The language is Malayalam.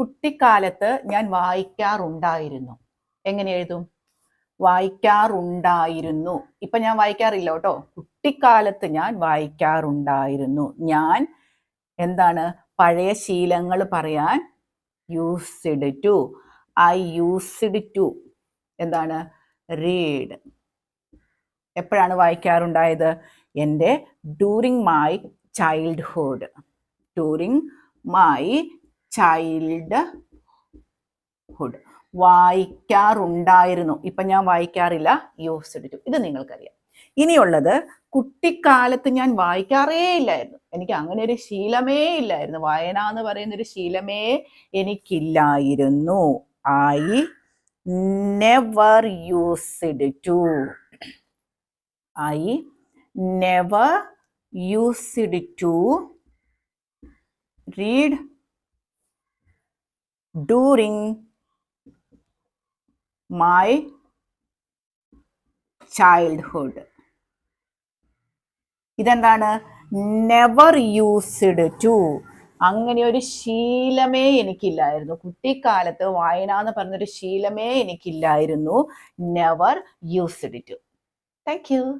കുട്ടിക്കാലത്ത് ഞാൻ വായിക്കാറുണ്ടായിരുന്നു. എങ്ങനെ എഴുതും? വായിക്കാറുണ്ടായിരുന്നു. ഇപ്പൊ ഞാൻ വായിക്കാറില്ല കേട്ടോ. കുട്ടിക്കാലത്ത് ഞാൻ വായിക്കാറുണ്ടായിരുന്നു. ഞാൻ എന്താണ്? പഴയ ശീലങ്ങൾ പറയാൻ used to I used to എന്താണ്? റീഡ്. എപ്പോഴാണ് വായിക്കാറുണ്ടായത്? എന്റെ during my childhood. During my childhood വായിക്കാറുണ്ടായിരുന്നു. ഇപ്പം ഞാൻ വായിക്കാറില്ല. യൂസ്ഡ് ടു ഇത് നിങ്ങൾക്കറിയാം. ഇനിയുള്ളത് കുട്ടിക്കാലത്ത് ഞാൻ വായിക്കാറേ ഇല്ലായിരുന്നു. എനിക്ക് അങ്ങനെ ഒരു ശീലമേ ഇല്ലായിരുന്നു. വായന എന്ന് പറയുന്ന ഒരു ശീലമേ എനിക്കില്ലായിരുന്നു. I never used to I never used to read during my childhood ഇതെന്താണ്? നെവർ യൂസ്ഡ് ടു അങ്ങനെ ഒരു ശീലമേ എനിക്കില്ലായിരുന്നു. കുട്ടിക്കാലത്ത് വായന എന്ന് പറഞ്ഞൊരു ശീലമേ എനിക്കില്ലായിരുന്നു. Never used to thank you